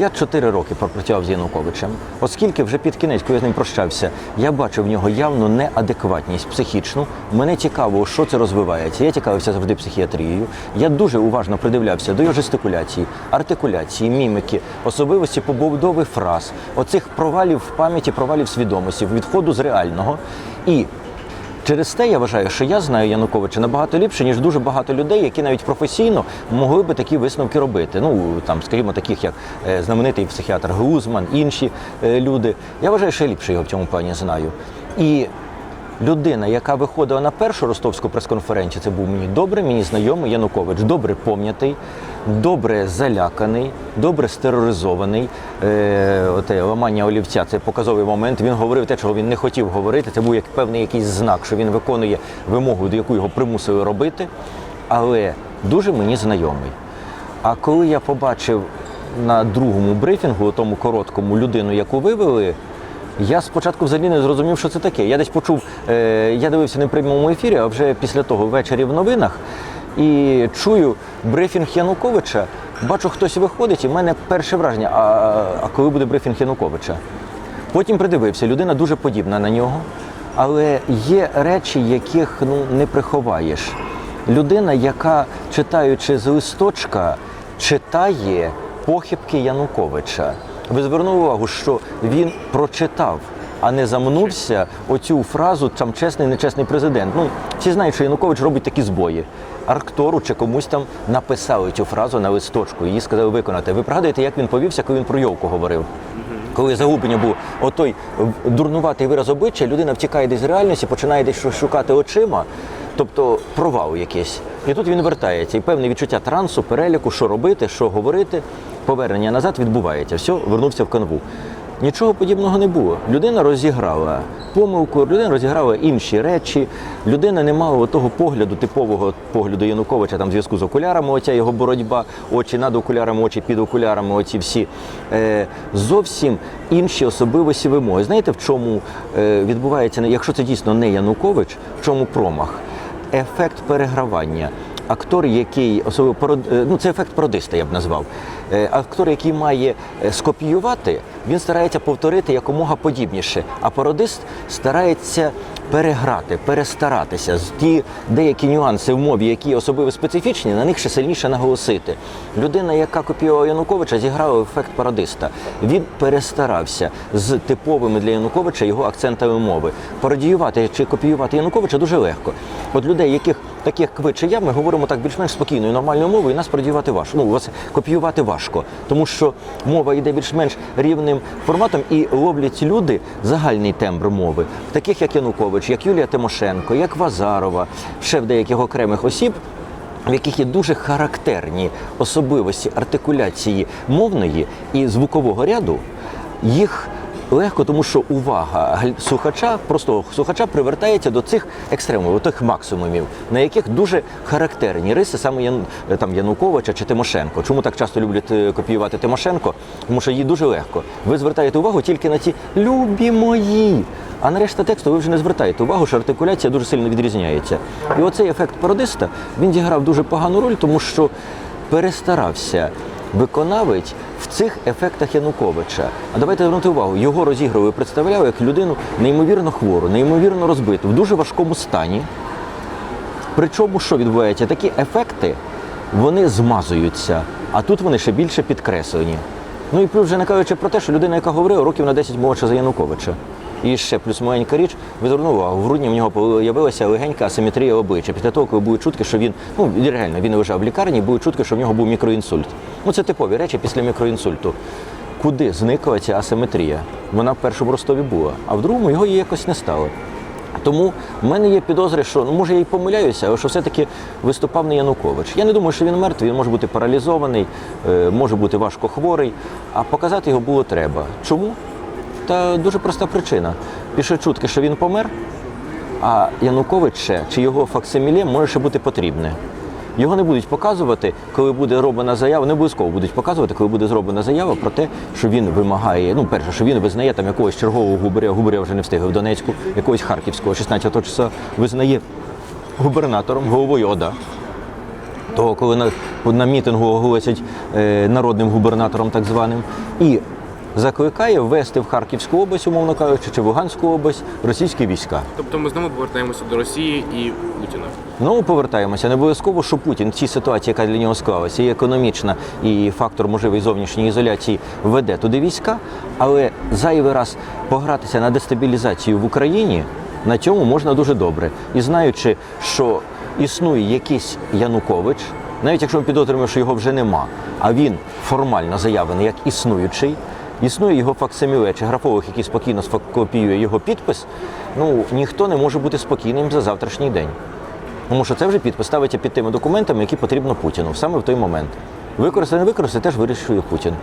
Я чотири роки пропрацював з Януковичем, оскільки вже під кінець, коли я з ним прощався, я бачив в нього явну неадекватність психічну. Мене цікаво, що це розвивається. Я цікавився завжди психіатрією. Я дуже уважно придивлявся до його жестикуляції, артикуляції, міміки, особливості побудови фраз, оцих провалів в пам'яті, провалів свідомості, відходу з реального. І Через те я вважаю, що я знаю Януковича набагато ліпше, ніж дуже багато людей, які навіть професійно могли би такі висновки робити. Ну там, скажімо, таких як е, знаменитий психіатр Гузман, інші е, люди. Я вважаю, що я ліпше його в цьому плані знаю. І людина, яка виходила на першу ростовську прес-конференцію, це був мені добре, мені знайомий Янукович, добре пом'ятий, добре заляканий, добре стероризований. Е, оте ламання олівця це показовий момент. Він говорив те, чого він не хотів говорити. Це був як певний якийсь знак, що він виконує вимогу, до яку його примусили робити. Але дуже мені знайомий. А коли я побачив на другому брифінгу, тому короткому людину, яку вивели, я спочатку взагалі не зрозумів, що це таке. Я десь почув, е, я дивився не прямому ефірі, а вже після того ввечері в новинах. І чую брифінг Януковича, бачу, хтось виходить, і в мене перше враження, а, а коли буде брифінг Януковича? Потім придивився, людина дуже подібна на нього, але є речі, яких ну, не приховаєш. Людина, яка читаючи з листочка, читає похибки Януковича. Ви звернули увагу, що він прочитав, а не замнувся оцю фразу там чесний, нечесний президент. Ну, всі знають, що Янукович робить такі збої. Арктору чи комусь там написали цю фразу на листочку, її сказали виконати. Ви пригадуєте, як він повівся, коли він про Йовку говорив? Коли загублення був отой дурнуватий вираз обличчя, людина втікає десь з реальності, починає десь шукати очима, тобто провал якийсь. І тут він вертається. І певне відчуття трансу, переліку, що робити, що говорити, повернення назад відбувається. Все, вернувся в канву. Нічого подібного не було. Людина розіграла помилку, людина розіграла інші речі. Людина не мала того погляду, типового погляду Януковича там зв'язку з окулярами, оця його боротьба, очі над окулярами, очі під окулярами, оці всі е, зовсім інші особливості вимоги. Знаєте, в чому е, відбувається, якщо це дійсно не Янукович, в чому промах? Ефект перегравання актор, який особливо е, ну це ефект продиста, я б назвав. Е, Актор, який має е, скопіювати, він старається повторити якомога подібніше. А пародист старається переграти, перестаратися ті деякі нюанси в мові, які особливо специфічні, на них ще сильніше наголосити. Людина, яка копіювала Януковича, зіграла ефект пародиста. Він перестарався з типовими для Януковича його акцентами мови. Пародіювати чи копіювати Януковича дуже легко. От людей, яких таких як ви чи я, ми говоримо так більш-менш спокійною, нормальною мовою, і нас пародіювати важко. Ну, вас копіювати важко, тому що мова йде більш-менш рівним форматом і ловлять люди загальний тембр мови, таких як Янукович, як Юлія Тимошенко, як Вазарова, ще в деяких окремих осіб. В яких є дуже характерні особливості артикуляції мовної і звукового ряду, їх легко, тому що увага слухача, простого слухача привертається до цих екстремумів, до тих максимумів, на яких дуже характерні риси саме Ян, там, Януковича чи Тимошенко. Чому так часто люблять е, копіювати Тимошенко? Тому що їй дуже легко. Ви звертаєте увагу тільки на ці любі мої. А на решта тексту ви вже не звертаєте увагу, що артикуляція дуже сильно відрізняється. І оцей ефект пародиста він зіграв дуже погану роль, тому що перестарався виконавець в цих ефектах Януковича. А давайте звернути увагу, його розігрували, представляли як людину неймовірно хвору, неймовірно розбиту, в дуже важкому стані. Причому що відбувається? Такі ефекти вони змазуються, а тут вони ще більше підкреслені. Ну і плюс вже не кажучи про те, що людина, яка говорила, років на 10 молодша за Януковича. І ще плюс маленька річ, ви звернули увагу, в грудні в нього з'явилася легенька асиметрія обличчя. Після того, коли були чутки, що він, ну реально, він лежав в лікарні, були чутки, що в нього був мікроінсульт. Ну це типові речі після мікроінсульту. Куди зникла ця асиметрія? Вона в першому Ростові була, а в другому його її якось не стало. Тому в мене є підозри, що ну може я й помиляюся, але що все-таки виступав не Янукович. Я не думаю, що він мертвий, він може бути паралізований, е, може бути важко хворий, а показати його було треба. Чому? Та дуже проста причина. Пішли чутки, що він помер, а Янукович чи його факсиміле може ще бути потрібне. Його не будуть показувати, коли буде роблена заява, не обов'язково будуть показувати, коли буде зроблена заява про те, що він вимагає, ну, перше, що він визнає там якогось чергового губаря, губаря вже не встиг в Донецьку, якогось Харківського, 16 числа визнає губернатором, головою ОДА. того, коли на, на мітингу оголосять е, народним губернатором так званим, і закликає ввести в Харківську область, умовно кажучи, чи в Луганську область російські війська. Тобто ми знову повертаємося до Росії і Путіна. Ну, повертаємося. Не обов'язково, що Путін в цій ситуації, яка для нього склалася, і економічна, і фактор можливої зовнішньої ізоляції веде туди війська, але зайвий раз погратися на дестабілізацію в Україні на цьому можна дуже добре. І знаючи, що існує якийсь Янукович, навіть якщо ми підозрюємо, що його вже нема, а він формально заявлений як існуючий. Існує його факсиміле чи графолог, який спокійно скопіює його підпис. Ну ніхто не може бути спокійним за завтрашній день. Тому що це вже підпис ставиться під тими документами, які потрібно Путіну саме в той момент. Використати, не використати теж вирішує Путін.